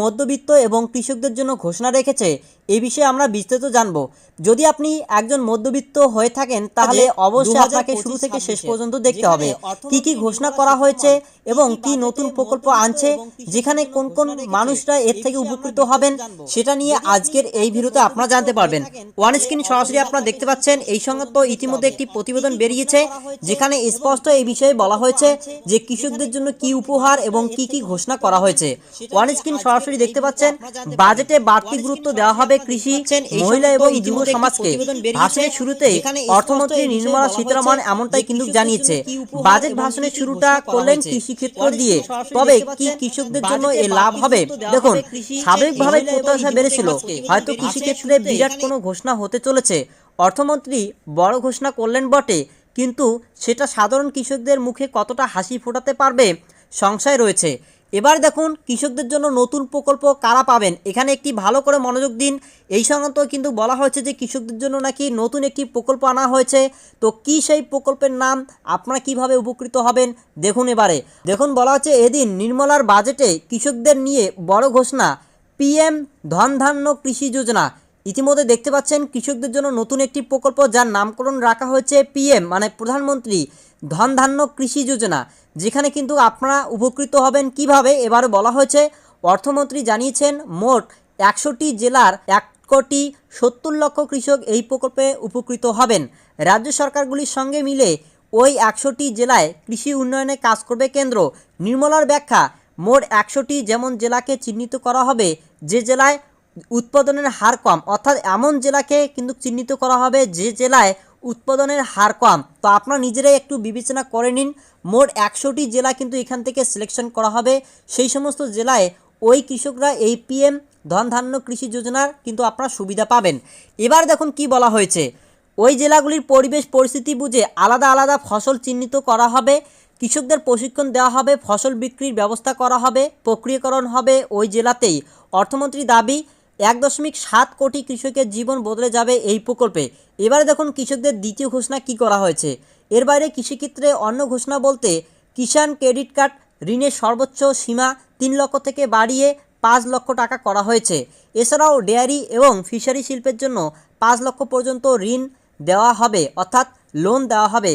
মধ্যবিত্ত এবং কৃষকদের জন্য ঘোষণা রেখেছে এই বিষয়ে আমরা বিস্তারিত জানব। যদি আপনি একজন মধ্যবিত্ত হয়ে থাকেন তাহলে অবশ্যই আপনাকে শুরু থেকে শেষ পর্যন্ত দেখতে হবে। কি কি ঘোষণা করা হয়েছে এবং কি নতুন প্রকল্প আনছে যেখানে কোন কোন মানুষরা এর থেকে উপকৃত হবেন সেটা নিয়ে আজকের এই ভিডিওতে আপনারা জানতে পারবেন। ওয়ান স্ক্রিন সরাসরি আপনারা দেখতে পাচ্ছেন এই সংক্রান্ত ইতিমধ্যে একটি প্রতিবেদন বেরিয়েছে যেখানে স্পষ্ট এই বিষয়ে বলা হয়েছে যে কৃষকদের জন্য কি উপহার এবং কি কি ঘোষণা করা হয়েছে। ওয়ান স্ক্রিন সরাসরি দেখতে পাচ্ছেন বাজেটে বাড়তি গুরুত্ব দেওয়া হবে কৃষি মহিলা এবং যুব সমাজকে। ভাষণের শুরুতে অর্থমন্ত্রী নির্মলা সীতারামন এমনটাই কিন্তু জানিয়েছে। বাজেট ভাষণের শুরুটা করলেন কৃষি ক্ষেত্র দিয়ে। তবে কি কৃষকদের জন্য এ লাভ হবে? দেখুন স্বাভাবিকভাবে প্রত্যাশা বেড়েছিল। হয়তো কৃষি ক্ষেত্রে বিরাট কোনো ঘোষণা হতে চলেছে। অর্থমন্ত্রী বড় ঘোষণা করলেন বটে কিন্তু সেটা সাধারণ কৃষকদের মুখে কতটা হাসি ফোটাতে পারবে? সংশয় রয়েছে এবার দেখুন কৃষকদের জন্য নতুন প্রকল্প কারা পাবেন। এখানে একটি ভালো করে মনোযোগ দিন। এই সংক্রান্ত কিন্তু বলা হয়েছে যে কৃষকদের জন্য নাকি নতুন একটি প্রকল্প আনা হয়েছে। তো কি সেই প্রকল্পের নাম? আপনারা কীভাবে উপকৃত হবেন? দেখুন এবারে। দেখুন বলা হচ্ছে এদিন নির্মলার বাজেটে কৃষকদের নিয়ে বড় ঘোষণা, পিএম ধনধান্য কৃষি যোজনা। ইতিমধ্যে দেখতে পাচ্ছেন কৃষকদের জন্য নতুন একটি প্রকল্প যার নামকরণ রাখা হয়েছে পিএম মানে প্রধানমন্ত্রী ধনধান্য কৃষি যোজনা। যেখানে কিন্তু আপনারা উপকৃত হবেন কীভাবে এবারে বলা হয়েছে। অর্থমন্ত্রী জানিয়েছেন, মোট একশোটি জেলার এক কোটি সত্তর লক্ষ কৃষক এই প্রকল্পে উপকৃত হবেন। রাজ্য সরকারগুলির সঙ্গে মিলে ওই একশোটি জেলায় কৃষি উন্নয়নে কাজ করবে কেন্দ্র। নির্মলার ব্যাখ্যা, মোট একশোটি যেমন জেলাকে চিহ্নিত করা হবে, যে জেলায় উৎপাদনের হার কম, অর্থাৎ এমন জেলাকে কিন্তু চিহ্নিত করা হবে যে জেলায় উৎপাদনের হার কম। তো আপনারা নিজেরাই একটু বিবেচনা করে নিন। মোট একশোটি জেলা কিন্তু এখান থেকে সিলেকশন করা হবে। সেই সমস্ত জেলায় ওই কৃষকরা এই পিএম ধনধান্য কৃষি যোজনার কিন্তু আপনারা সুবিধা পাবেন। এবার দেখুন কি বলা হয়েছে। ওই জেলাগুলির পরিবেশ পরিস্থিতি বুঝে আলাদা আলাদা ফসল চিহ্নিত করা হবে। কৃষকদের প্রশিক্ষণ দেওয়া হবে, ফসল বিক্রির ব্যবস্থা করা হবে, প্রক্রিয়াকরণ হবে ওই জেলাতেই। অর্থমন্ত্রী দাবি এক দশমিক সাত কোটি কৃষকের জীবন বদলে যাবে এই প্রকল্পে। এবারে দেখুন কৃষকদের দ্বিতীয় ঘোষণা কি করা হয়েছে। এর বাইরে কৃষিক্ষেত্রে অন্য ঘোষণা বলতে কিষাণ ক্রেডিট কার্ড ঋণের সর্বোচ্চ সীমা তিন লক্ষ থেকে বাড়িয়ে পাঁচ লক্ষ টাকা করা হয়েছে। এছাড়াও ডেয়ারি এবং ফিশারি শিল্পের জন্য পাঁচ লক্ষ পর্যন্ত ঋণ দেওয়া হবে, অর্থাৎ লোন দেওয়া হবে।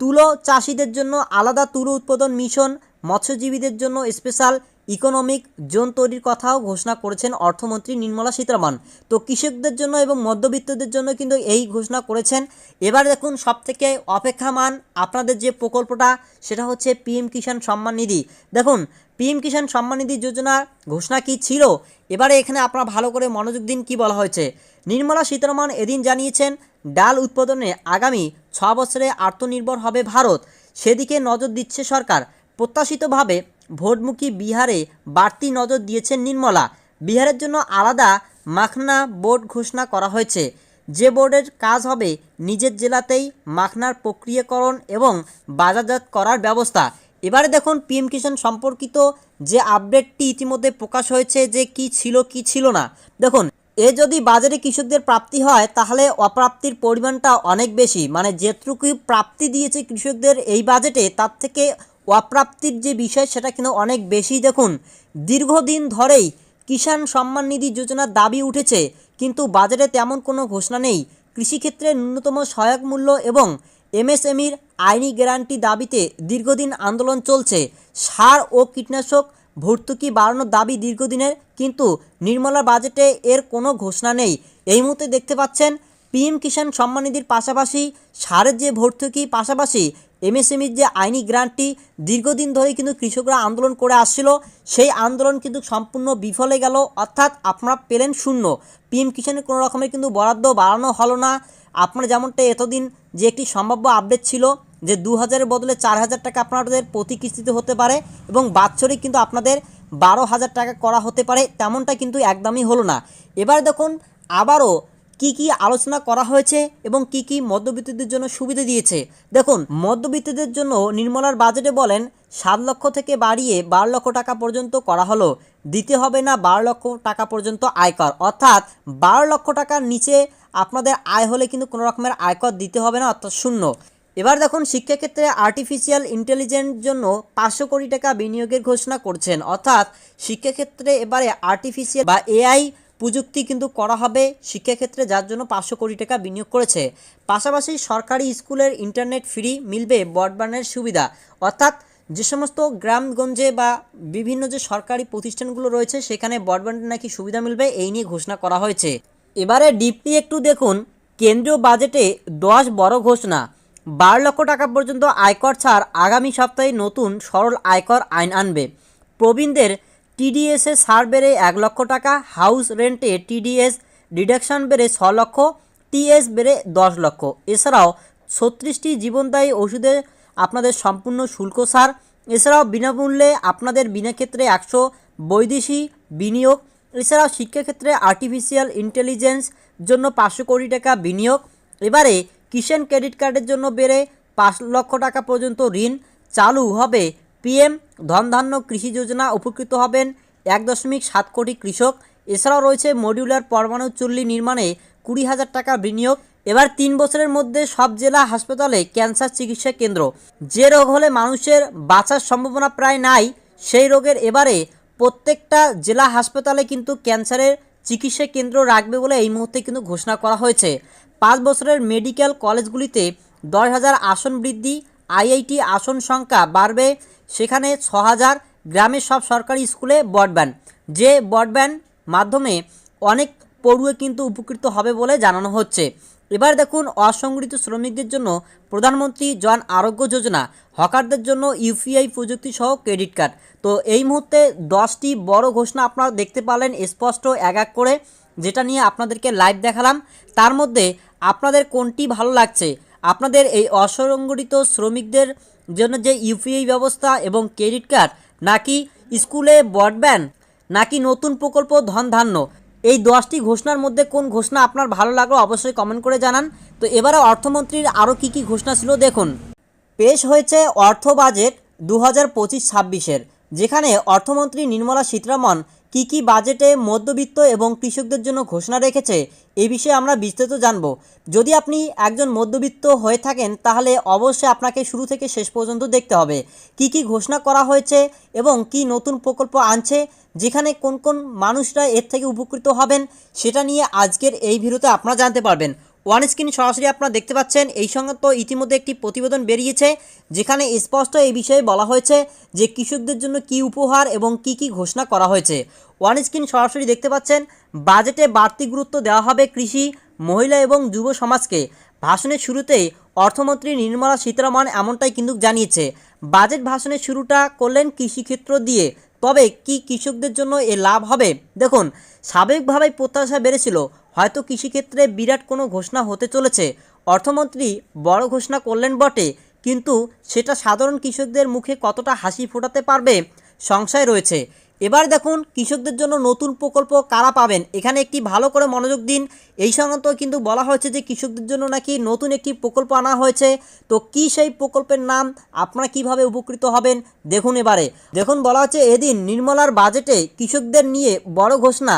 তুলো চাষিদের জন্য আলাদা তুলো উৎপাদন মিশন, মৎস্যজীবীদের জন্য স্পেশাল ইকোনমিক জোন তৈরির কথাও ঘোষণা করেছেন অর্থমন্ত্রী নির্মলা সীতারামন। তো কৃষকদের জন্য এবং মধ্যবিত্তদের জন্য কিন্তু এই ঘোষণা করেছেন। এবার দেখুন সবথেকে অপেক্ষামান আপনাদের যে প্রকল্পটা, সেটা হচ্ছে পিএম কিষাণ সম্মান নিধি। দেখুন, পিএম কিষাণ সম্মান নিধি যোজনার ঘোষণা কি ছিল? এবারে এখানে আপনারা ভালো করে মনোযোগ দিন কি বলা হয়েছে। নির্মলা সীতারামন এদিন জানিয়েছেন, ডাল উৎপাদনে আগামী ছ বছরে আত্মনির্ভর হবে ভারত। সেদিকে নজর দিচ্ছে সরকার। প্রত্যাশিতভাবে ভোটমুখী বিহারে বাড়তি নজর দিয়েছেন নির্মলা। বিহারের জন্য আলাদা মাখনা বোর্ড ঘোষণা করা হয়েছে। যে বোর্ডের কাজ হবে নিজের জেলাতেই মাখনার প্রক্রিয়াকরণ এবং বাজারজাত করার ব্যবস্থা। এবারে দেখুন পিএম কিষাণ সম্পর্কিত যে আপডেটটি ইতিমধ্যে প্রকাশ হয়েছে যে কি ছিল কি ছিল না। দেখুন, এ যদি বাজারে কৃষকদের প্রাপ্তি হয়, তাহলে অপ্রাপ্তির পরিমাণটা অনেক বেশি। মানে যেটুকু প্রাপ্তি দিয়েছে কৃষকদের এই বাজেটে, তার থেকে অপ্রাপ্তির যে বিষয় সেটা কিন্তু অনেক বেশি। দেখুন, দীর্ঘদিন ধরেই কিষাণ সম্মান নিধি যোজনার দাবি উঠেছে, কিন্তু বাজারে তেমন কোনো ঘোষণা নেই। কৃষিক্ষেত্রে ন্যূনতম সহায়ক মূল্য এবং এমএসএমইর আইনি গ্যারান্টি দাবিতে দীর্ঘদিন আন্দোলন চলছে। সার ও কীটনাশক ভর্তুকি বাড়ানোর দাবি দীর্ঘদিনের, কিন্তু নির্মলা বাজেটে এর কোনো ঘোষণা নেই। এই মুহূর্তে দেখতে পাচ্ছেন, পিএম কিষাণ সম্মান নিধির পাশাপাশি সারের যে ভর্তুকি পাশাপাশি এমএসএমইর যে আইনি গ্রান্টটি দীর্ঘদিন ধরে কিন্তু কৃষকরা আন্দোলন করে আসছিল, সেই আন্দোলন কিন্তু সম্পূর্ণ বিফলে গেল। অর্থাৎ আপনারা পেলেন শূন্য। পিএম কিষাণের কোনো রকমের কিন্তু বরাদ্দ বাড়ানো হলো না। আপনারা যেমনটা এতদিন যে একটি সম্ভাব্য আপডেট ছিল যে দু হাজারের বদলে চার হাজার টাকা আপনাদের প্রতি কিস্তিতে হতে পারে এবং বাৎসরিক কিন্তু আপনাদের বারো হাজার টাকা করা হতে পারে, তেমনটা কিন্তু একদমই হলো না। এবার দেখুন, আবারও কি কি আলোচনা করা হয়েছে এবং কি কি মধ্যবিত্তদের জন্য সুবিধা দিয়েছে? দেখুন, মধ্যবিত্তদের জন্য নির্মলার বাজেটে বলেন, সাত লক্ষ থেকে বাড়িয়ে বারো লক্ষ টাকা পর্যন্ত করা হলো। দিতে হবে না বারো লক্ষ টাকা পর্যন্ত আয়কর। অর্থাৎ বারো লক্ষ টাকার নিচে আপনাদের আয় হলে কিন্তু কোনো রকমের আয়কর দিতে হবে না, অর্থাৎ শূন্য। এবার দেখুন, শিক্ষাক্ষেত্রে আর্টিফিশিয়াল ইন্টেলিজেন্স জন্য পাঁচশো কোটি টাকা বিনিয়োগের ঘোষণা করছেন। অর্থাৎ শিক্ষাক্ষেত্রে এবারে আর্টিফিশিয়াল বা এআই প্রযুক্তি কিন্তু করা হবে শিক্ষাক্ষেত্রে, যার জন্য পাঁচশো কোটি টাকা বিনিয়োগ করেছে। পাশাপাশি সরকারি স্কুলের ইন্টারনেট ফ্রি মিলবে ব্রডব্যান্ডের সুবিধা। অর্থাৎ যে সমস্ত গ্রামগঞ্জে বা বিভিন্ন যে সরকারি প্রতিষ্ঠানগুলো রয়েছে, সেখানে ব্রডব্যান্ডের নাকি সুবিধা মিলবে এই নিয়ে ঘোষণা করা হয়েছে। এবারে ডিপলি একটু দেখুন। কেন্দ্রীয় বাজেটে দশ বড় ঘোষণা। বারো লক্ষ টাকা পর্যন্ত আয়কর ছাড় আগামী সপ্তাহে নতুন সরল আয়কর আইন আনবে। প্রবীণদের টিডিএসে ছাড় বেড়ে এক লক্ষ টাকা, হাউস রেন্টে টিডিএস ডিডাকশন বেড়ে ছ লক্ষ, টিএস বেড়ে দশ লক্ষ। এছাড়াও ছত্রিশটি জীবনদায়ী ওষুধে আপনাদের সম্পূর্ণ শুল্ক ছাড়। এছাড়াও বিনামূল্যে আপনাদের বিনা ক্ষেত্রে একশো বৈদেশিক বিনিয়োগ। এছাড়াও শিক্ষাক্ষেত্রে আর্টিফিশিয়াল ইন্টেলিজেন্স জন্য পাঁচশো কোটি টাকা বিনিয়োগ। এবারে কিষাণ ক্রেডিট কার্ডের জন্য বেড়ে পাঁচ লক্ষ টাকা পর্যন্ত ঋণ চালু হবে পিএম ধনধান্য কৃষি যোজনা উপকৃত হবেন এক দশমিক সাত কোটি কৃষক। এছাড়াও রয়েছে মডিউলার পরমাণু চুল্লি নির্মাণে কুড়ি হাজার টাকা বিনিয়োগ। এবার তিন বছরের মধ্যে সব জেলা হাসপাতালে ক্যান্সার চিকিৎসা কেন্দ্র। যে রোগ হলে মানুষের বাঁচার সম্ভাবনা প্রায় নাই, সেই রোগের এবারে প্রত্যেকটা জেলা হাসপাতালে কিন্তু ক্যান্সারের চিকিৎসা কেন্দ্র রাখবে বলে এই মুহূর্তে কিন্তু ঘোষণা করা হয়েছে। পাঁচ বছরের মেডিকেল কলেজগুলিতে দশ হাজার আসন বৃদ্ধি আইআইটি আসন সংখ্যা বাড়বে, সেখানে ছ হাজার গ্রামের সব সরকারি স্কুলে ব্রডব্যান্ড যে ব্রডব্যান্ড মাধ্যমে অনেক পড়ুয়ে কিন্তু উপকৃত হবে বলে জানানো হচ্ছে। এবার দেখুন, অসংগঠিত শ্রমিকদের জন্য প্রধানমন্ত্রী জন আরোগ্য যোজনা, হকারদের জন্য ইউপিআই প্রযুক্তি সহ ক্রেডিট কার্ড। তো এই মুহূর্তে দশটি বড় ঘোষণা আপনারা দেখতে পারলেন স্পষ্ট এক এক করে, যেটা নিয়ে আপনাদেরকে লাইভ দেখালাম। তার মধ্যে আপনাদের কোনটি ভালো লাগছে? আপনাদের এই অসংগঠিত শ্রমিকদের জন্য যে ইউপিআই ব্যবস্থা এবং ক্রেডিট কার্ড, নাকি স্কুলে ব্রডব্যান্ড, নাকি নতুন প্রকল্প ধন ধান্য এই দশটি ঘোষণার মধ্যে কোন ঘোষণা আপনার ভালো লাগল অবশ্যই কমেন্ট করে জানান। তো এবারে অর্থমন্ত্রীর আরও কী কী ঘোষণা ছিল দেখুন। পেশ হয়েছে অর্থ বাজেট দু হাজার পঁচিশ ছাব্বিশের, যেখানে অর্থমন্ত্রী নির্মলা সীতারামন কী কি বাজেটে মধ্যবিত্ত এবং কৃষকদের জন্য ঘোষণা রেখেছে, এ বিষয়ে আমরা বিস্তারিত জানব। যদি আপনি একজন মধ্যবিত্ত হয়ে থাকেন, তাহলে অবশ্যই আপনাকে শুরু থেকে শেষ পর্যন্ত দেখতে হবে। কি কি ঘোষণা করা হয়েছে এবং কি নতুন প্রকল্প আনছে, যেখানে কোন কোন মানুষরা এর থেকে উপকৃত হবেন, সেটা নিয়ে আজকের এই ভিডিওতে আপনারা জানতে পারবেন। ওয়ান স্ক্রিন সরাসরি আপনারা দেখতে পাচ্ছেন। এই সঙ্গে তো ইতিমধ্যে একটি প্রতিবেদন বেরিয়েছে, যেখানে স্পষ্ট এই বিষয়ে বলা হয়েছে যে কৃষকদের জন্য কি উপহার এবং কি কি ঘোষণা করা হয়েছে। ওয়ান স্ক্রিন সরাসরি দেখতে পাচ্ছেন, বাজেটে বাড়তি গুরুত্ব দেওয়া হবে কৃষি, মহিলা এবং যুব সমাজকে। ভাষণের শুরুতেই অর্থমন্ত্রী নির্মলা সীতারামন এমনটাই কিন্তু জানিয়েছে। বাজেট ভাষণের শুরুটা করলেন কৃষিক্ষেত্র দিয়ে, তবে কি কৃষকদের জন্য এ লাভ হবে? দেখুন, স্বাভাবিকভাবেই প্রত্যাশা বেড়েছিল। হয়তো কৃষিক্ষেত্রে বিরাট কোনো ঘোষণা হতে চলেছে। অর্থমন্ত্রী বড় ঘোষণা করলেন বটে, কিন্তু সেটা সাধারণ কৃষকদের মুখে কতটা হাসি ফোটাতে পারবে সংশয় রয়েছে। এবার দেখুন, কৃষকদের জন্য নতুন প্রকল্প কারা পাবেন? এখানে একটি ভালো করে মনোযোগ দিন। এই সংক্রান্ত কিন্তু বলা হয়েছে যে কৃষকদের জন্য নাকি নতুন একটি প্রকল্প আনা হয়েছে। তো কি সেই প্রকল্পের নাম? আপনারা কীভাবে উপকৃত হবেন? দেখুন এবারে। দেখুন, বলা হচ্ছে এদিন নির্মলার বাজেটে কৃষকদের নিয়ে বড় ঘোষণা।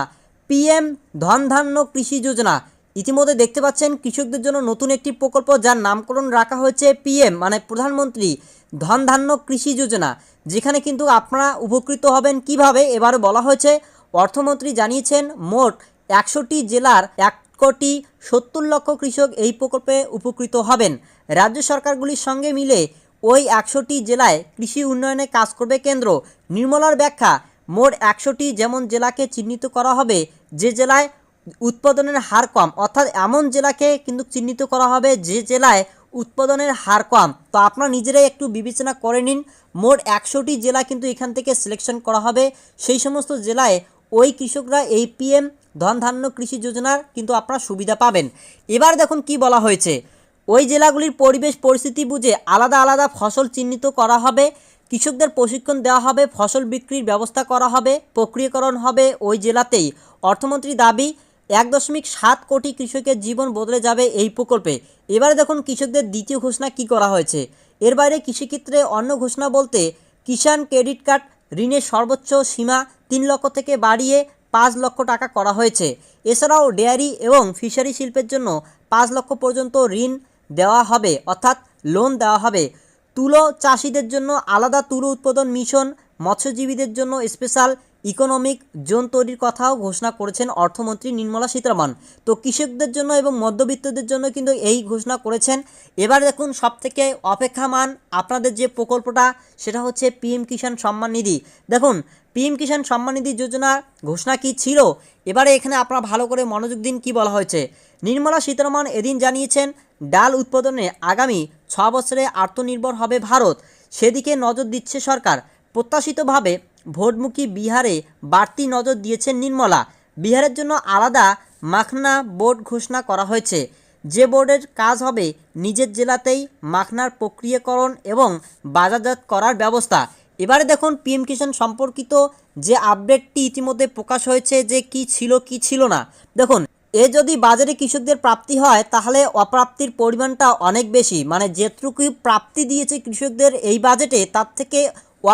পিএম ধনধান্য কৃষি যোজনা। ইতিমধ্যে দেখতে পাচ্ছেন কৃষকদের জন্য নতুন একটি প্রকল্প যার নামকরণ রাখা হয়েছে পিএম মানে প্রধানমন্ত্রী ধনধান্য কৃষি যোজনা। যেখানে কিন্তু আপনারা উপকৃত হবেন কীভাবে এবারে বলা হয়েছে, অর্থমন্ত্রী জানিয়েছেন মোট একশোটি জেলার এক কোটি সত্তর লক্ষ কৃষক এই প্রকল্পে উপকৃত হবেন। রাজ্য সরকারগুলির সঙ্গে মিলে ওই একশোটি জেলায় কৃষি উন্নয়নে কাজ করবে কেন্দ্র। নির্মলার ব্যাখ্যা, মোট একশোটি যেমন জেলাকে চিহ্নিত করা হবে যে জেলায় উৎপাদনের হার কম, অর্থাৎ এমন জেলাকে কিন্তু চিহ্নিত করা হবে যে জেলায় উৎপাদনের হার কম। তো আপনারা নিজেরাই একটু বিবেচনা করে নিন, মোট একশোটি জেলা কিন্তু এখান থেকে সিলেকশন করা হবে। সেই সমস্ত জেলায় ওই কৃষকরা এই পিএম ধনধান্য কৃষি যোজনার কিন্তু আপনারা সুবিধা পাবেন। এবার দেখুন কি বলা হয়েছে। ওই জেলাগুলির পরিবেশ পরিস্থিতি বুঝে আলাদা আলাদা ফসল চিহ্নিত করা হবে। কৃষকদের প্রশিক্ষণ দেওয়া হবে, ফসল বিক্রির ব্যবস্থা করা হবে, প্রক্রিয়াকরণ হবে ওই জেলাতেই। অর্থমন্ত্রী দাবি, এক দশমিক সাত কোটি কৃষকের জীবন বদলে যাবে এই প্রকল্পে। এবারে দেখুন কৃষকদের দ্বিতীয় ঘোষণা কি করা হয়েছে। এর বাইরে কৃষিক্ষেত্রে অন্য ঘোষণা বলতে, কিষাণ ক্রেডিট কার্ড, ঋণের সর্বোচ্চ সীমা তিন লক্ষ থেকে বাড়িয়ে পাঁচ লক্ষ টাকা করা হয়েছে। এছাড়াও ডেয়ারি এবং ফিশারি শিল্পের জন্য পাঁচ লক্ষ পর্যন্ত ঋণ দেওয়া হবে, অর্থাৎ লোন দেওয়া হবে। তুলো চাষিদের জন্য আলাদা তুলো উৎপাদন মিশন, মৎস্যজীবীদের জন্য স্পেশাল ইকোনমিক জোন তৈরির কথাও ঘোষণা করেছেন অর্থমন্ত্রী নির্মলা সীতারামন। তো কৃষকদের জন্য এবং মধ্যবিত্তদের জন্য কিন্তু এই ঘোষণা করেছেন। এবার দেখুন সবথেকে অপেক্ষামান আপনাদের যে প্রকল্পটা, সেটা হচ্ছে পিএম কিষাণ সম্মান নিধি। দেখুন, পিএম কিষাণ সম্মান নিধি যোজনা ঘোষণা কি ছিল? এবারে এখানে আপনারা ভালো করে মনোযোগ দিন কি বলা হয়েছে। নির্মলা সীতারামন এদিন জানিয়েছেন, ডাল উৎপাদনে আগামী ছ বছরে আত্মনির্ভর হবে ভারত। সেদিকে নজর দিচ্ছে সরকার। প্রত্যাশিতভাবে ভোটমুখী বিহারে বাড়তি নজর দিয়েছেন নির্মলা। বিহারের জন্য আলাদা মাখনা বোর্ড ঘোষণা করা হয়েছে। যে বোর্ডের কাজ হবে নিজের জেলাতেই মাখনার প্রক্রিয়াকরণ এবং বাজারজাত করার ব্যবস্থা। এবারে দেখুন পিএম কিষাণ সম্পর্কিত যে আপডেটটি ইতিমধ্যে প্রকাশ হয়েছে যে কি ছিল কি ছিল না। দেখুন এ যদি বাজারে কৃষকদের প্রাপ্তি হয়, তাহলে অপ্রাপ্তির পরিমাণটা অনেক বেশি। মানে যেটুকু প্রাপ্তি দিয়েছে কৃষকদের এই বাজেটে, তার থেকে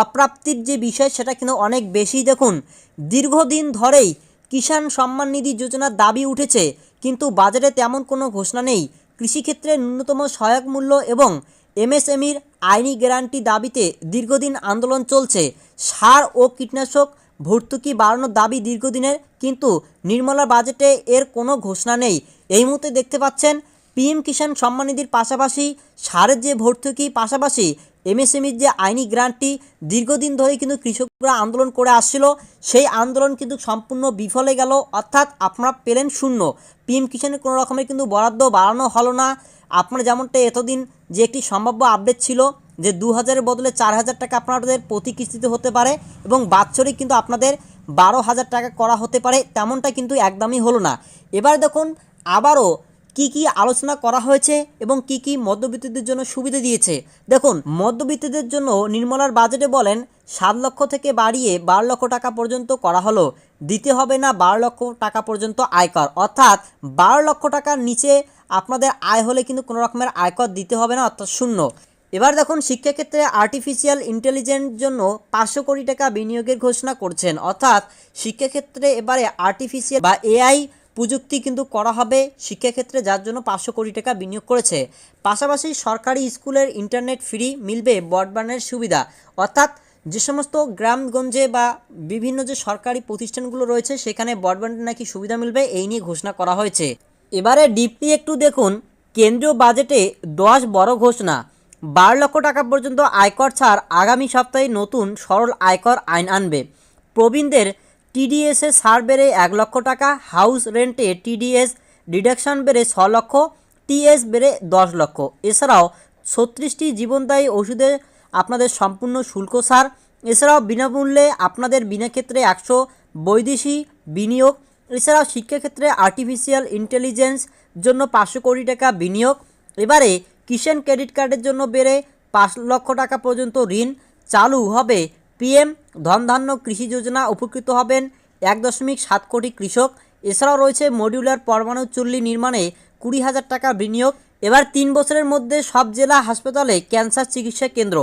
অপ্রাপ্তির যে বিষয়, সেটা কিন্তু অনেক বেশি। দেখুন, দীর্ঘদিন ধরেই কিষাণ সম্মান নিধি যোজনার দাবি উঠেছে, কিন্তু বাজারে তেমন কোনো ঘোষণা নেই। কৃষিক্ষেত্রে ন্যূনতম সহায়ক মূল্য এবং এমএসএমইর আইনি গ্যারান্টি দাবিতে দীর্ঘদিন আন্দোলন চলছে। সার ও কীটনাশক ভর্তুকি বাড়ানোর দাবি দীর্ঘদিনের, কিন্তু নির্মলা বাজেটে এর কোনো ঘোষণা নেই। এই মুহূর্তে দেখতে পাচ্ছেন পিএম কিষাণ সম্মান নিধির পাশাপাশি সারের যে ভর্তুকি, পাশাপাশি এমএসএমইর যে আইনি গ্রান্টটি দীর্ঘদিন ধরে কিন্তু কৃষকরা আন্দোলন করে আসছিল, সেই আন্দোলন কিন্তু সম্পূর্ণ বিফলে গেল, অর্থাৎ আপনারা পেলেন শূন্য। পিএম কিষাণের কোনো রকমের কিন্তু বরাদ্দ বাড়ানো হলো না। আপনারা যেমনটা এতদিন যে একটি সম্ভাব্য আপডেট ছিল যে দু হাজারের বদলে চার হাজার টাকা আপনাদের প্রতি কিস্তিতে হতে পারে এবং বাৎসরিক কিন্তু আপনাদের বারো হাজার টাকা করা হতে পারে, তেমনটা কিন্তু একদমই হলো না। এবার দেখুন, আবারও কি কি আলোচনা করা হয়েছে এবং কি কি মধ্যবিত্তদের জন্য সুবিধা দিয়েছে। দেখুন, মধ্যবিত্তদের জন্য নির্মলার বাজেটে বলেন, সাত লক্ষ থেকে বাড়িয়ে বারো লক্ষ টাকা পর্যন্ত করা হলো। দিতে হবে না বারো লক্ষ টাকা পর্যন্ত আয়কর। অর্থাৎ বারো লক্ষ টাকার নিচে আপনাদের আয় হলে কিন্তু কোনো রকমের আয়কর দিতে হবে না, অর্থাৎ শূন্য। এবার দেখুন, শিক্ষাক্ষেত্রে আর্টিফিশিয়াল ইন্টেলিজেন্স জন্য পাঁচশো কোটি টাকা বিনিয়োগের ঘোষণা করছেন। অর্থাৎ শিক্ষাক্ষেত্রে এবারে আর্টিফিশিয়াল বা এআই প্রযুক্তি কিন্তু করা হবে শিক্ষাক্ষেত্রে, যার জন্য পাঁচশো কোটি টাকা বিনিয়োগ করেছে। পাশাপাশি সরকারি স্কুলের ইন্টারনেট ফ্রি মিলবে ব্রডব্যান্ডের সুবিধা। অর্থাৎ যে সমস্ত গ্রামগঞ্জে বা বিভিন্ন যে সরকারি প্রতিষ্ঠানগুলো রয়েছে, সেখানে ব্রডব্যান্ডের নাকি সুবিধা মিলবে, এই নিয়ে ঘোষণা করা হয়েছে। এবারে ডিপলি একটু দেখুন, কেন্দ্রীয় বাজেটে দশ বড় ঘোষণা। বারো লক্ষ টাকা পর্যন্ত আয়কর ছাড় আগামী সপ্তাহে নতুন সরল আয়কর আইন আনবে। প্রবীণদের টিডিএসে ছাড় বেড়ে এক লক্ষ টাকা, হাউস রেন্টে টিডিএস ডিডাকশন বেড়ে ছ লক্ষ, টিএস বেড়ে দশ লক্ষ। এছাড়াও ছত্রিশটি জীবনদায়ী ওষুধে আপনাদের সম্পূর্ণ শুল্ক ছাড়। এছাড়াও বিনামূল্যে আপনাদের বিনা ক্ষেত্রে একশো বৈদেশিক বিনিয়োগ। এছাড়াও শিক্ষাক্ষেত্রে আর্টিফিশিয়াল ইন্টেলিজেন্স জন্য পাঁচশো কোটি টাকা বিনিয়োগ। এবারে কিষাণ ক্রেডিট কার্ডের জন্য বেড়ে পাঁচ লক্ষ টাকা পর্যন্ত ঋণ চালু হবে। পিএম ধনধান্য কৃষি যোজনা উপকৃত হবেন এক দশমিক সাত কোটি কৃষক। এছাড়াও রয়েছে মডিউলার পরমাণু চুল্লি নির্মাণে কুড়ি হাজার টাকা বিনিয়োগ। এবার তিন বছরের মধ্যে সব জেলা হাসপাতালে ক্যান্সার চিকিৎসা কেন্দ্র।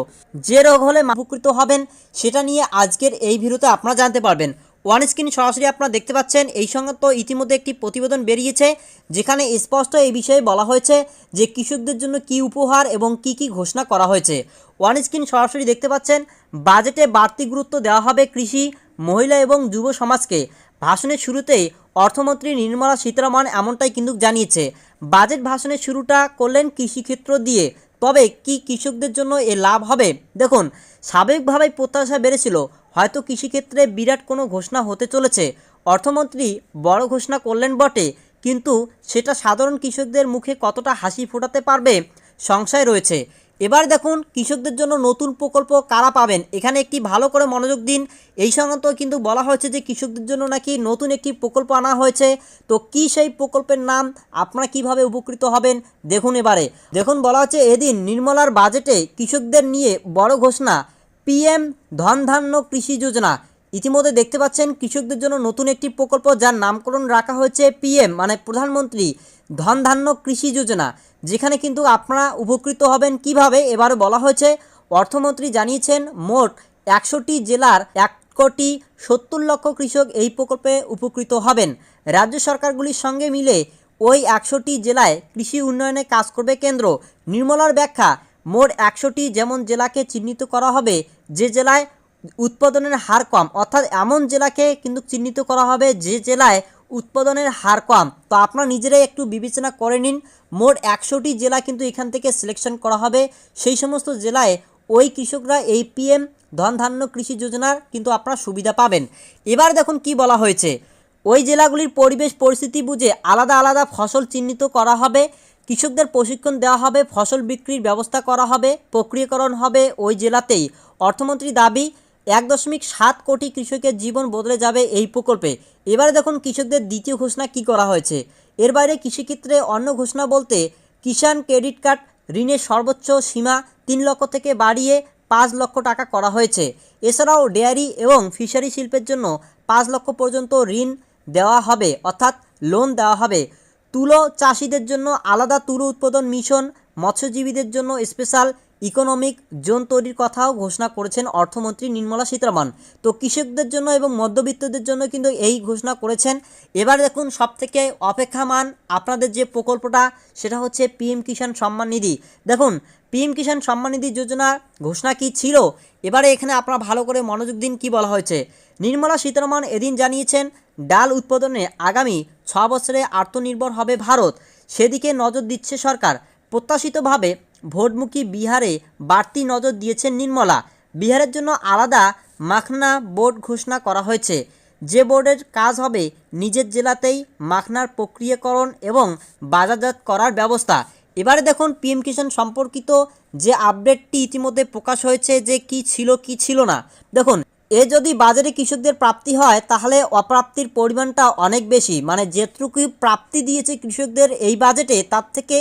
যে রোগ হলে উপকৃত হবেন, সেটা নিয়ে আজকের এই ভিডিওতে আপনারা জানতে পারবেন। ওয়ান স্ক্রিন সরাসরি আপনারা দেখতে পাচ্ছেন। এই সঙ্গে তো ইতিমধ্যে একটি প্রতিবেদন বেরিয়েছে, যেখানে স্পষ্ট এই বিষয়ে বলা হয়েছে যে কৃষকদের জন্য কি উপহার এবং কি কি ঘোষণা করা হয়েছে। ওয়ান স্ক্রিন সরাসরি দেখতে পাচ্ছেন, বাজেটে বাড়তি গুরুত্ব দেওয়া হবে কৃষি, মহিলা এবং যুব সমাজকে। ভাষণের শুরুতেই অর্থমন্ত্রী নির্মলা সীতারামন এমনটাই কিন্তু জানিয়েছে। বাজেট ভাষণের শুরুটা করলেন কৃষিক্ষেত্র দিয়ে, তবে কি কৃষকদের জন্য এ লাভ হবে? দেখুন, স্বাভাবিকভাবেই প্রত্যাশা বেড়েছিল। হয়তো কৃষিক্ষেত্রে বিরাট কোনো ঘোষণা হতে চলেছে। অর্থমন্ত্রী বড় ঘোষণা করলেন বটে, কিন্তু সেটা সাধারণ কৃষকদের মুখে কতটা হাসি ফোটাতে পারবে সংশয় রয়েছে। এবার দেখুন, কৃষকদের জন্য নতুন প্রকল্প কারা পাবেন? এখানে একটি ভালো করে মনোযোগ দিন। এই সংক্রান্ত কিন্তু বলা হয়েছে যে কৃষকদের জন্য নাকি নতুন একটি প্রকল্প আনা হয়েছে। তো কি সেই প্রকল্পের নাম? আপনারা কীভাবে উপকৃত হবেন? দেখুন এবারে। দেখুন, বলা হচ্ছে এদিন নির্মলার বাজেটে কৃষকদের নিয়ে বড় ঘোষণা। পিএম ধনধান্য কৃষি যোজনা। ইতিমধ্যে দেখতে পাচ্ছেন কৃষকদের জন্য নতুন একটি প্রকল্প যার নামকরণ রাখা হয়েছে পিএম মানে প্রধানমন্ত্রী ধনধান্য কৃষি যোজনা, যেখানে কিন্তু আপনারা উপকৃত হবেন কীভাবে এবারে বলা হয়েছে। অর্থমন্ত্রী জানিয়েছেন, মোট একশোটি জেলার এক কোটি সত্তর লক্ষ কৃষক এই প্রকল্পে উপকৃত হবেন। রাজ্য সরকারগুলির সঙ্গে মিলে ওই একশোটি জেলায় কৃষি উন্নয়নে কাজ করবে কেন্দ্র। নির্মলার ব্যাখ্যা মোট একশোটি যেমন জেলাকে চিহ্নিত করা হবে, যে জেলায় উৎপাদনের হার কম, অর্থাৎ এমন জেলাকে কিন্তু চিহ্নিত করা হবে যে জেলায় উৎপাদনের হার কম। তো আপনারা নিজেরাই একটু বিবেচনা করে নিন, মোট একশোটি জেলা কিন্তু এখান থেকে সিলেকশন করা হবে। সেই সমস্ত জেলায় ওই কৃষকরা এই পিএম ধন ধান্য কৃষি যোজনার কিন্তু আপনারা সুবিধা পাবেন। এবার দেখুন কি বলা হয়েছে। ওই জেলাগুলির পরিবেশ পরিস্থিতি বুঝে আলাদা আলাদা ফসল চিহ্নিত করা হবে। কৃষকদের প্রশিক্ষণ দেওয়া হবে, ফসল বিক্রির ব্যবস্থা করা হবে, প্রক্রিয়াকরণ হবে ওই জেলাতেই। অর্থমন্ত্রী দাবি, এক দশমিক সাত কোটি কৃষকের জীবন বদলে যাবে এই প্রকল্পে। এবারে দেখুন কৃষকদের দ্বিতীয় ঘোষণা কি করা হয়েছে। এর বাইরে কৃষিক্ষেত্রে অন্য ঘোষণা বলতে, কিষাণ ক্রেডিট কার্ড ঋণের সর্বোচ্চ সীমা তিন লক্ষ থেকে বাড়িয়ে পাঁচ লক্ষ টাকা করা হয়েছে। এছাড়াও ডেয়ারি এবং ফিশারি শিল্পের জন্য পাঁচ লক্ষ পর্যন্ত ঋণ দেওয়া হবে, অর্থাৎ লোন দেওয়া হবে। তুলো চাষিদের জন্য আলাদা তুলো উৎপাদন মিশন, মৎস্যজীবীদের জন্য স্পেশাল ইকোনমিক জোন তৈরির কথাও ঘোষণা করেছেন অর্থমন্ত্রী নির্মলা সীতারামন। তো কৃষকদের জন্য এবং মধ্যবিত্তদের জন্য কিন্তু এই ঘোষণা করেছেন। এবার দেখুন সবথেকে অপেক্ষামান আপনাদের যে প্রকল্পটা, সেটা হচ্ছে পিএম কিষাণ সম্মান নিধি। দেখুন, পিএম কিষাণ সম্মান নিধি যোজনার ঘোষণা কি ছিল? এবারে এখানে আপনারা ভালো করে মনোযোগ দিন কি বলা হয়েছে। নির্মলা সীতারামন এদিন জানিয়েছেন, ডাল উৎপাদনে আগামী ছ বছরে আত্মনির্ভর হবে ভারত। সেদিকে নজর দিচ্ছে সরকার। প্রত্যাশিতভাবে ভোটমুখী বিহারে বাড়তি নজর দিয়েছেন নির্মলা। বিহারের জন্য আলাদা মাখনা বোর্ড ঘোষণা করা হয়েছে। যে বোর্ডের কাজ হবে নিজের জেলাতেই মাখনার প্রক্রিয়াকরণ এবং বাজারজাত করার ব্যবস্থা। এবারে দেখুন পিএম কিষাণ সম্পর্কিত যে আপডেটটি ইতিমধ্যে প্রকাশ হয়েছে যে কি ছিল কি ছিল না। দেখুন এ যদি বাজারে কৃষকদের প্রাপ্তি হয়, তাহলে অপ্রাপ্তির পরিমাণটা অনেক বেশি। মানে যেটুকু প্রাপ্তি দিয়েছে কৃষকদের এই বাজেটে, তার থেকে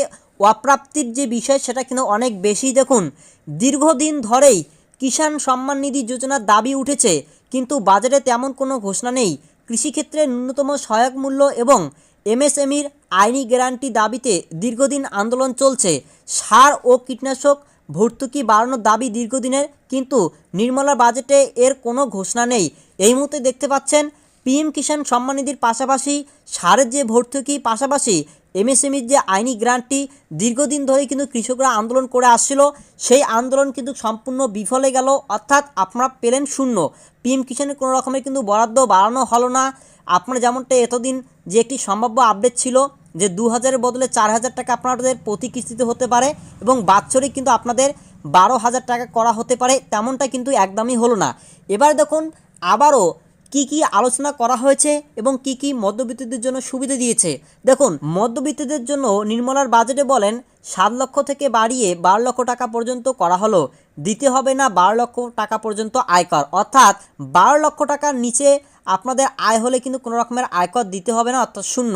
অপ্রাপ্তির যে বিষয়, সেটা কিন্তু অনেক বেশি। দেখুন, দীর্ঘদিন ধরেই কিষাণ সম্মান নিধি যোজনার দাবি উঠেছে, কিন্তু বাজারে তেমন কোনো ঘোষণা নেই। কৃষিক্ষেত্রে ন্যূনতম সহায়ক মূল্য এবং এমএসএমইর আইনি গ্যারান্টি দাবিতে দীর্ঘদিন আন্দোলন চলছে। সার ও কীটনাশক ভর্তুকি বাড়ানোর দাবি দীর্ঘদিনের, কিন্তু নির্মলা বাজেটে এর কোনো ঘোষণা নেই। এই মুহূর্তে দেখতে পাচ্ছেন পিএম কিষাণ সম্মান নিধির পাশাপাশি সারের যে ভর্তুকি, পাশাপাশি এমএসএমইর যে আইনি গ্রান্টটি দীর্ঘদিন ধরে কিন্তু কৃষকরা আন্দোলন করে আসছিল, সেই আন্দোলন কিন্তু সম্পূর্ণ বিফলে গেল, অর্থাৎ আপনারা পেলেন শূন্য। পিএম কিষাণের কোনো রকমের কিন্তু বরাদ্দ বাড়ানো হলো না। আপনারা যেমনটা এতদিন যে একটি সম্ভাব্য আপডেট ছিল যে দু হাজারের বদলে চার হাজার টাকা আপনাদের প্রতি কিস্তিতে হতে পারে এবং বাৎসরিক কিন্তু আপনাদের বারো হাজার টাকা করা হতে পারে, তেমনটা কিন্তু একদমই হলো না। এবার দেখুন, আবারও কি কি আলোচনা করা হয়েছে এবং কি কি মধ্যবিত্তদের জন্য সুবিধা দিয়েছে। দেখুন, মধ্যবিত্তদের জন্য নির্মলার বাজেটে বলেন, সাত লক্ষ থেকে বাড়িয়ে বারো লক্ষ টাকা পর্যন্ত করা হলো। দিতে হবে না বারো লক্ষ টাকা পর্যন্ত আয়কর। অর্থাৎ বারো লক্ষ টাকার নিচে আপনাদের আয় হলে কিন্তু কোনো রকমের আয়কর দিতে হবে না, অর্থাৎ শূন্য।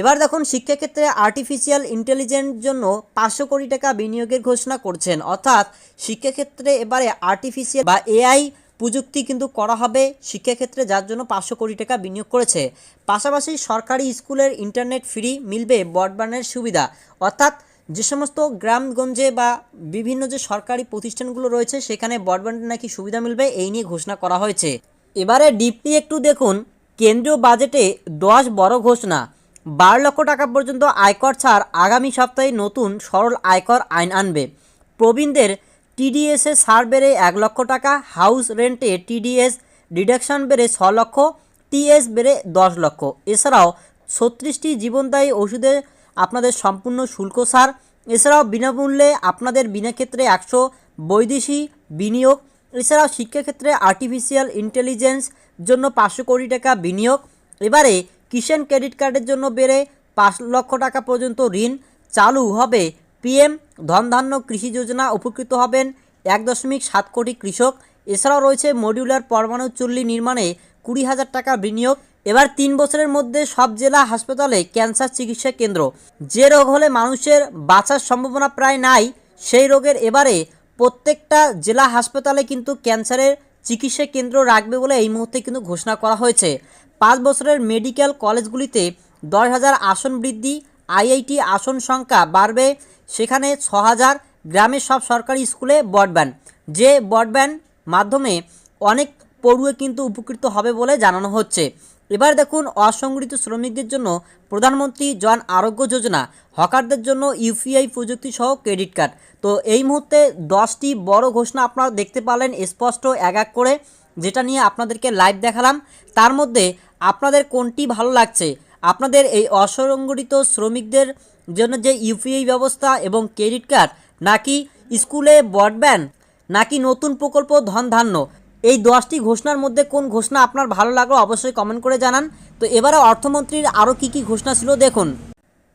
এবার দেখুন শিক্ষাক্ষেত্রে আর্টিফিশিয়াল ইন্টেলিজেন্স জন্য পাঁচশো কোটি টাকা বিনিয়োগের ঘোষণা করছেন। অর্থাৎ শিক্ষাক্ষেত্রে এবারে আর্টিফিশিয়াল বা এআই প্রযুক্তি কিন্তু করা হবে শিক্ষাক্ষেত্রে, যার জন্য পাঁচশো কোটি টাকা বিনিয়োগ করেছে। পাশাপাশি সরকারি স্কুলের ইন্টারনেট ফ্রি মিলবে ব্রডব্যান্ডের সুবিধা। অর্থাৎ যে সমস্ত গ্রামগঞ্জে বা বিভিন্ন যে সরকারি প্রতিষ্ঠানগুলো রয়েছে, সেখানে ব্রডব্যান্ডের নাকি সুবিধা মিলবে এই নিয়ে ঘোষণা করা হয়েছে। এবারে ডিপলি একটু দেখুন, কেন্দ্রীয় বাজেটে দশ বড় ঘোষণা। বারো লক্ষ টাকা পর্যন্ত আয়কর ছাড় আগামী সপ্তাহে নতুন সরল আয়কর আইন আনবে। প্রবীণদের টিডিএসে ছাড় বেড়ে এক লক্ষ টাকা, হাউস রেন্টে টিডিএস ডিডাকশন বেড়ে ছ লক্ষ, টিএস বেড়ে দশ লক্ষ। এছাড়াও ছত্রিশটি জীবনদায়ী ওষুধে আপনাদের সম্পূর্ণ শুল্ক ছাড়। এছাড়াও বিনামূল্যে আপনাদের বিনা ক্ষেত্রে একশো বৈদেশিক বিনিয়োগ। এছাড়াও শিক্ষাক্ষেত্রে আর্টিফিশিয়াল ইন্টেলিজেন্স জন্য পাঁচশো কোটি টাকা বিনিয়োগ। এবারে কিষাণ ক্রেডিট কার্ডের জন্য বেড়ে পাঁচ লক্ষ টাকা পর্যন্ত ঋণ চালু হবে। পিএম ধনধান্য কৃষি যোজনা উপকৃত হবেন এক দশমিক সাত কোটি কৃষক। এছাড়াও রয়েছে মডিউলার পরমাণু চুল্লি নির্মাণে কুড়ি হাজার টাকা বিনিয়োগ। এবার তিন বছরের মধ্যে সব জেলা হাসপাতালে ক্যান্সার চিকিৎসা কেন্দ্র। যে রোগ হলে মানুষের বাঁচার সম্ভাবনা প্রায় নাই, সেই রোগের এবারে প্রত্যেকটা জেলা হাসপাতালে কিন্তু ক্যান্সারের চিকিৎসা কেন্দ্র রাখবে বলে এই মুহূর্তে কিন্তু ঘোষণা করা হয়েছে। পাঁচ বছরের মেডিকেল কলেজগুলিতে দশ হাজার আসন বৃদ্ধি, আইআইটি আসন সংখ্যা বাড়বে, সেখানে ছ হাজার গ্রামের সব সরকারি স্কুলে ব্রডব্যান্ড যে ব্রডব্যান্ড মাধ্যমে অনেক পড়ুয়া কিন্তু উপকৃত হবে বলে জানানো হচ্ছে। এবার দেখুন অসংগঠিত শ্রমিকদের জন্য প্রধানমন্ত্রী জন আরোগ্য যোজনা, হকারদের জন্য ইউপিআই প্রযুক্তি সহ ক্রেডিট কার্ড। তো এই মুহূর্তে দশটি বড় ঘোষণা আপনারা দেখতে পারলেন, স্পষ্ট এক এক করে। যেটা নিয়ে আপনাদেরকে লাইভ দেখালাম, তার মধ্যে আপনাদের কোনটি ভালো লাগছে? আপনাদের এই অসংগঠিত শ্রমিকদের জন্য যে ইউপিআই ব্যবস্থা এবং ক্রেডিট কার্ড, নাকি স্কুলে ব্রডব্যান্ড নাকি নতুন প্রকল্প ধন ধান্য এই দশটি ঘোষণার মধ্যে কোন ঘোষণা আপনার ভালো লাগল অবশ্যই কমেন্ট করে জানান। তো এবারে অর্থমন্ত্রীর আরও কী কী ঘোষণা ছিল দেখুন।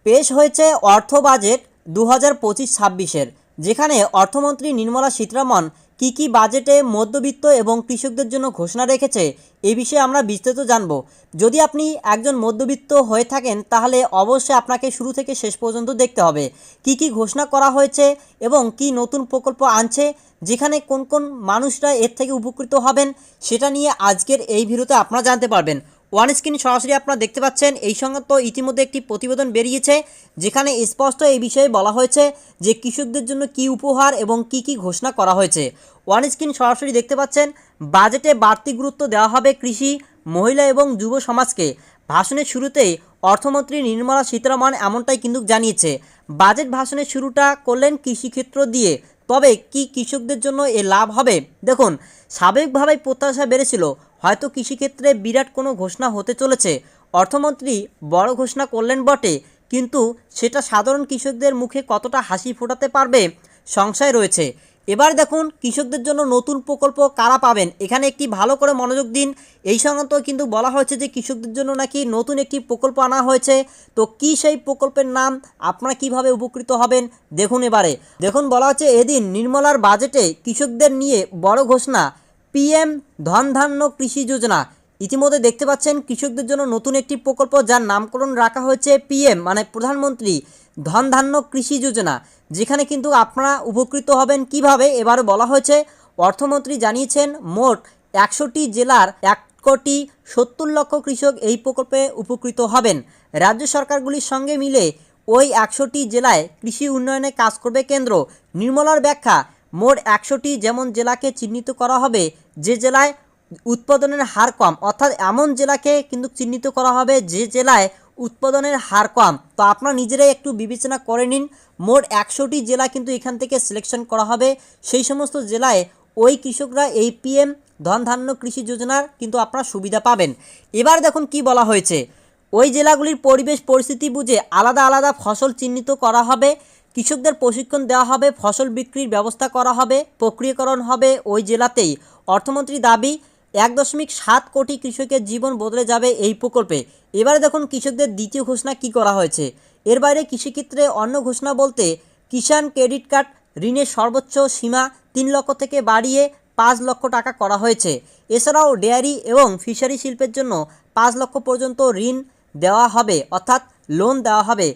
পেশ হয়েছে অর্থ বাজেট দু হাজার পঁচিশ ছাব্বিশের, যেখানে অর্থমন্ত্রী নির্মলা সীতারামন কী কী বাজেটে মধ্যবিত্ত এবং কৃষকদের জন্য ঘোষণা রেখেছে এই বিষয়ে আমরা বিস্তারিত জানব। যদি আপনি একজন মধ্যবিত্ত হয়ে থাকেন, তাহলে অবশ্যই আপনাকে শুরু থেকে শেষ পর্যন্ত দেখতে হবে। কি কি ঘোষণা করা হয়েছে এবং কি নতুন প্রকল্প আনছে, যেখানে কোন কোন মানুষরা এর থেকে উপকৃত হবেন, সেটা নিয়ে আজকের এই ভিডিওতে আপনারা জানতে পারবেন। ওয়ান স্ক্রিন সরাসরি আপনারা দেখতে পাচ্ছেন। এই সঙ্গে তো ইতিমধ্যে একটি প্রতিবেদন বেরিয়েছে, যেখানে স্পষ্ট এই বিষয়ে বলা হয়েছে যে কৃষকদের জন্য কি উপহার এবং কি কি ঘোষণা করা হয়েছে। ওয়ান স্ক্রিন সরাসরি দেখতে পাচ্ছেন, বাজেটে বাড়তি গুরুত্ব দেওয়া হবে কৃষি, মহিলা এবং যুব সমাজকে। ভাষণের শুরুতেই অর্থমন্ত্রী নির্মলা সীতারামন এমনটাই কিন্তু জানিয়েছে। বাজেট ভাষণের শুরুটা করলেন কৃষিক্ষেত্র দিয়ে, তবে কি কৃষকদের জন্য এ লাভ হবে? দেখুন, স্বাভাবিকভাবেই প্রত্যাশা বেড়েছিল। হয়তো কৃষিক্ষেত্রে বিরাট কোনো ঘোষণা হতে চলেছে। অর্থমন্ত্রী বড় ঘোষণা করলেন বটে, কিন্তু সেটা সাধারণ কৃষকদের মুখে কতটা হাসি ফোটাতে পারবে সংশয় রয়েছে। এবার দেখুন, কৃষকদের জন্য নতুন প্রকল্প কারা পাবেন? এখানে একটি ভালো করে মনোযোগ দিন। এই সংক্রান্ত কিন্তু বলা হয়েছে যে কৃষকদের জন্য নাকি নতুন একটি প্রকল্প আনা হয়েছে। তো কি সেই প্রকল্পের নাম? আপনারা কীভাবে উপকৃত হবেন? দেখুন এবারে। দেখুন, বলা হচ্ছে এদিন নির্মলার বাজেটে কৃষকদের নিয়ে বড় ঘোষণা। পিএম ধনধান্য কৃষি যোজনা। ইতিমধ্যে দেখতে পাচ্ছেন কৃষকদের জন্য নতুন একটি প্রকল্প যার নামকরণ রাখা হয়েছে পিএম মানে প্রধানমন্ত্রী ধনধান্য কৃষি যোজনা। যেখানে কিন্তু আপনারা উপকৃত হবেন কীভাবে এবারে বলা হয়েছে। অর্থমন্ত্রী জানিয়েছেন, মোট একশোটি জেলার এক কোটি সত্তর লক্ষ কৃষক এই প্রকল্পে উপকৃত হবেন। রাজ্য সরকারগুলির সঙ্গে মিলে ওই একশোটি জেলায় কৃষি উন্নয়নে কাজ করবে কেন্দ্র। নির্মলার ব্যাখ্যা মোট একশোটি যেমন জেলাকে চিহ্নিত করা হবে, যে জেলায় উৎপাদনের হার কম, অর্থাৎ এমন জেলাকে কিন্তু চিহ্নিত করা হবে যে জেলায় উৎপাদনের হার কম। তো আপনারা নিজেরাই একটু বিবেচনা করে নিন, মোট একশোটি জেলা কিন্তু এখান থেকে সিলেকশন করা হবে। সেই সমস্ত জেলায় ওই কৃষকরা এই পিএম ধনধান্য কৃষি যোজনার কিন্তু আপনারা সুবিধা পাবেন। এবার দেখুন কি বলা হয়েছে। ওই জেলাগুলির পরিবেশ পরিস্থিতি বুঝে আলাদা আলাদা ফসল চিহ্নিত করা হবে। কৃষকদের প্রশিক্ষণ দেওয়া হবে, ফসল বিক্রির ব্যবস্থা করা হবে, প্রক্রিয়াকরণ হবে ওই জেলাতেই। অর্থমন্ত্রী দাবি, এক দশমিক সাত কোটি কৃষকের জীবন বদলে যাবে এই প্রকল্পে। এবারে দেখুন কৃষকদের দ্বিতীয় ঘোষণা কি করা হয়েছে। এর বাইরে কৃষিক্ষেত্রে অন্য ঘোষণা বলতে, কিষাণ ক্রেডিট কার্ড, ঋণের সর্বোচ্চ সীমা তিন লক্ষ থেকে বাড়িয়ে পাঁচ লক্ষ টাকা করা হয়েছে। এছাড়াও ডেয়ারি এবং ফিশারি শিল্পের জন্য পাঁচ লক্ষ পর্যন্ত ঋণ দেওয়া হবে, অর্থাৎ লোন দেওয়া হবে।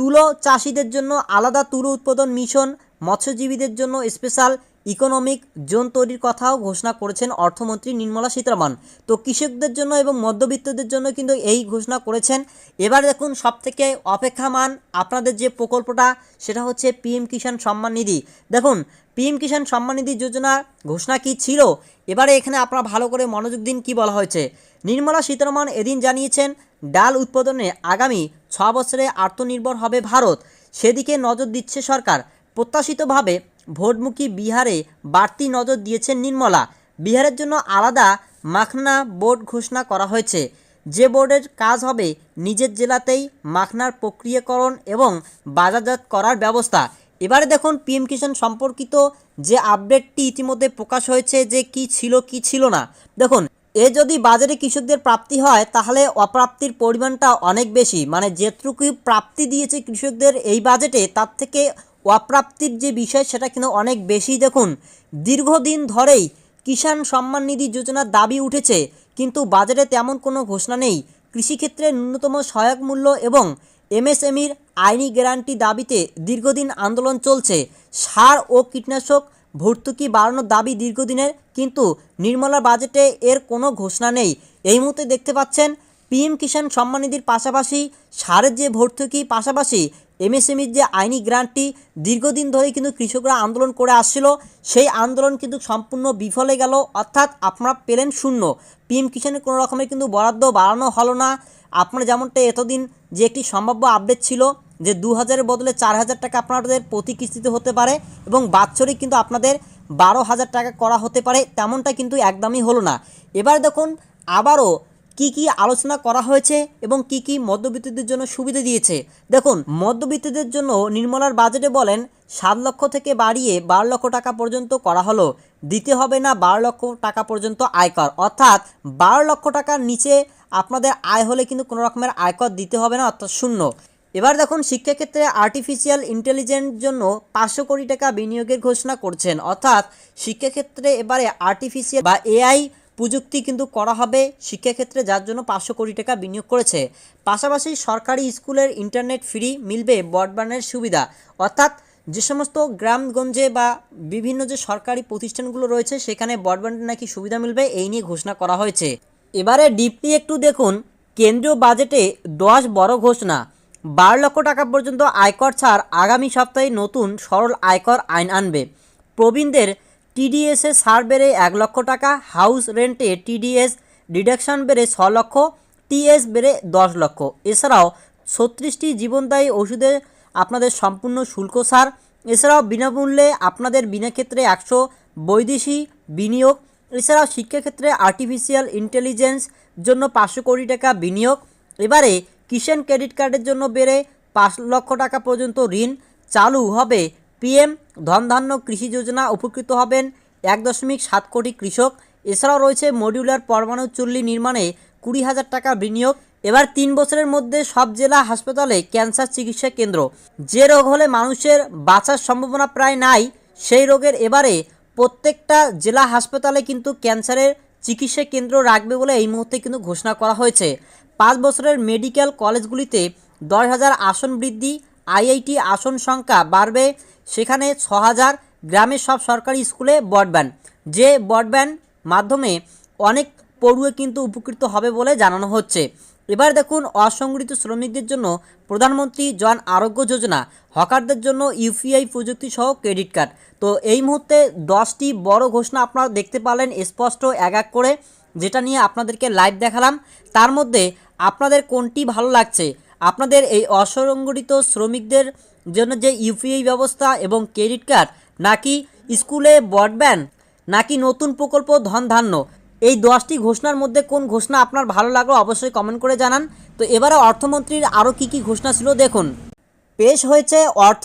তুলো চাষিদের জন্য আলাদা তুলো উৎপাদন মিশন, মৎস্যজীবীদের জন্য স্পেশাল ইকোনমিক জোন তৈরির কথাও ঘোষণা করেছেন অর্থমন্ত্রী নির্মলা সীতারামন। তো কৃষকদের জন্য এবং মধ্যবিত্তদের জন্য কিন্তু এই ঘোষণা করেছেন। এবার দেখুন সবথেকে অপেক্ষামান আপনাদের যে প্রকল্পটা, সেটা হচ্ছে পিএম কিষাণ সম্মান নিধি। দেখুন পিএম কিষাণ সম্মান নিধি যোজনার ঘোষণা কি ছিল? এবারে এখানে আপনারা ভালো করে মনোযোগ দিন কি বলা হয়েছে। নির্মলা সীতারামন এদিন জানিয়েছেন, ডাল উৎপাদনে আগামী ছ বছরে আত্মনির্ভর হবে ভারত। সেদিকে নজর দিচ্ছে সরকার। প্রত্যাশিতভাবে ভোটমুখী বিহারে বাড়তি নজর দিয়েছেন নির্মলা। বিহারের জন্য আলাদা মাখনা বোর্ড ঘোষণা করা হয়েছে। যে বোর্ডের কাজ হবে নিজের জেলাতেই মাখনার প্রক্রিয়াকরণ এবং বাজারজাত করার ব্যবস্থা। এবারে দেখুন পিএম কিষাণ সম্পর্কিত যে আপডেটটি ইতিমধ্যে প্রকাশ হয়েছে যে কি ছিল কি ছিল না। দেখুন, এ যদি বাজারে কৃষকদের প্রাপ্তি হয়, তাহলে অপ্রাপ্তির পরিমাণটা অনেক বেশি। মানে যেটুকু প্রাপ্তি দিয়েছে কৃষকদের এই বাজেটে, তার থেকে অপ্রাপ্তির যে বিষয়, সেটা কিন্তু অনেক বেশি। দেখুন, দীর্ঘদিন ধরেই কিষাণ সম্মান নিধি যোজনার দাবি উঠেছে, কিন্তু বাজারে তেমন কোনো ঘোষণা নেই। কৃষিক্ষেত্রে ন্যূনতম সহায়ক মূল্য এবং এমএসএমইর আইনি গ্যারান্টি দাবিতে দীর্ঘদিন আন্দোলন চলছে। সার ও কীটনাশক ভর্তুকি বাড়ানোর দাবি দীর্ঘদিনের, কিন্তু নির্মলা বাজেটে এর কোনো ঘোষণা নেই। এই মুহূর্তে দেখতে পাচ্ছেন, পিএম কিষাণ সম্মান নিধির পাশাপাশি সারের যে ভর্তুকি, পাশাপাশি এমএসএমইর যে আইনি গ্রান্টটি দীর্ঘদিন ধরে কিন্তু কৃষকরা আন্দোলন করে আসছিল। সেই আন্দোলন কিন্তু সম্পূর্ণ বিফলে গেল, অর্থাৎ আপনারা পেলেন শূন্য। পিএম কিষাণের কোনো রকমের কিন্তু বরাদ্দ বাড়ানো হলো না। আপনার যেমনটা এতদিন যে একটি সম্ভাব্য আপডেট ছিল যে দু হাজারের বদলে চার হাজার টাকা আপনাদের প্রতি কিস্তিতে হতে পারে এবং বাৎসরিক কিন্তু আপনাদের বারো হাজার টাকা করা হতে পারে, তেমনটা কিন্তু একদমই হলো না। এবার দেখুন আবারও কি কি আলোচনা করা হয়েছে এবং কি কি মধ্যবিত্তদের জন্য সুবিধা দিয়েছে। দেখুন, মধ্যবিত্তদের জন্য নির্মলার বাজেটে বলেন সাত লক্ষ থেকে বাড়িয়ে বারো লক্ষ টাকা পর্যন্ত করা হলো। দিতে হবে না বারো লক্ষ টাকা পর্যন্ত আয়কর। অর্থাৎ বারো লক্ষ টাকার নিচে আপনাদের আয় হলে কিন্তু কোনো রকমের আয়কর দিতে হবে না, অর্থাৎ শূন্য। এবার দেখুন, শিক্ষাক্ষেত্রে আর্টিফিশিয়াল ইন্টেলিজেন্স জন্য পাঁচশো কোটি টাকা বিনিয়োগের ঘোষণা করছেন। অর্থাৎ শিক্ষাক্ষেত্রে এবারে আর্টিফিশিয়াল বা এআই প্রযুক্তি কিন্তু করা হবে শিক্ষাক্ষেত্রে, যার জন্য পাঁচশো কোটি টাকা বিনিয়োগ করেছে। পাশাপাশি সরকারি স্কুলের ইন্টারনেট ফ্রি মিলবে ব্রডব্যান্ডের সুবিধা। অর্থাৎ যে সমস্ত গ্রামগঞ্জে বা বিভিন্ন যে সরকারি প্রতিষ্ঠানগুলো রয়েছে, সেখানে ব্রডব্যান্ডের নাকি সুবিধা মিলবে, এই নিয়ে ঘোষণা করা হয়েছে। এবারে ডিপলি একটু দেখুন। কেন্দ্রীয় বাজেটে দশ বড় ঘোষণা। বারো লক্ষ টাকা পর্যন্ত আয়কর ছাড় আগামী সপ্তাহে নতুন সরল আয়কর আইন আনবে। প্রবীণদের টিডিএসে ছাড় বেড়ে এক লক্ষ টাকা, হাউস রেন্টে টিডিএস ডিডাকশন বেড়ে ছ লক্ষ, টিএস বেড়ে দশ লক্ষ। এছাড়াও ছত্রিশটি জীবনদায়ী ওষুধে আপনাদের সম্পূর্ণ শুল্ক ছাড়। এছাড়াও বিনামূল্যে আপনাদের বিনা ক্ষেত্রে একশো বৈদেশি বিনিয়োগ এছাড়াও শিক্ষাক্ষেত্রে আর্টিফিশিয়াল ইন্টেলিজেন্স জন্য পাঁচশো কোটি টাকা বিনিয়োগ। এবারে কিষাণ ক্রেডিট কার্ডের জন্য বেড়ে পাঁচ লক্ষ টাকা পর্যন্ত ঋণ চালু হবে। পিএম ধনধান্য কৃষি যোজনা উপকৃত হবেন এক দশমিক সাত কোটি কৃষক। এছাড়াও রয়েছে মডিউলার পরমাণু চুল্লি নির্মাণে কুড়ি হাজার টাকা বিনিয়োগ। এবার তিন বছরের মধ্যে সব জেলা হাসপাতালে ক্যান্সার চিকিৎসা কেন্দ্র। যে রোগ হলে মানুষের বাঁচার সম্ভাবনা প্রায় নাই, সেই রোগের এবারে প্রত্যেকটা জেলা হাসপাতালে কিন্তু ক্যান্সারের চিকিৎসা কেন্দ্র রাখবে বলে এই মুহূর্তে কিন্তু ঘোষণা করা হয়েছে। পাঁচ বছরের মেডিকেল কলেজগুলিতে দশ হাজার আসন বৃদ্ধি, আইআইটি আসন সংখ্যা বাড়বে। সেখানে ছ হাজার গ্রামের সব সরকারি স্কুলে ব্রডব্যান্ড যে ব্রডব্যান্ড মাধ্যমে অনেক পড়ুয়া কিন্তু উপকৃত হবে বলে জানানো হচ্ছে। এবার দেখুন অসংগঠিত শ্রমিকদের জন্য প্রধানমন্ত্রী জন আরোগ্য যোজনা, হকারদের জন্য ইউপিআই প্রযুক্তি সহ ক্রেডিট কার্ড। তো এই মুহূর্তে দশটি বড় ঘোষণা আপনারা দেখতে পারলেন স্পষ্ট এক এক করে, যেটা নিয়ে আপনাদেরকে লাইভ দেখালাম। তার মধ্যে আপনাদের কোনটি ভালো লাগছে? আপনাদের এই অসংগঠিত শ্রমিকদের জন্য যে ইউপিআই ব্যবস্থা এবং ক্রেডিট কার্ড, নাকি স্কুলে ব্রডব্যান্ড নাকি নতুন প্রকল্প ধন ধান্য এই দশটি ঘোষণার মধ্যে কোন ঘোষণা আপনার ভালো লাগল অবশ্যই কমেন্ট করে জানান। তো এবারে অর্থমন্ত্রীর আরও কী কী ঘোষণা ছিল দেখুন। পেশ হয়েছে অর্থ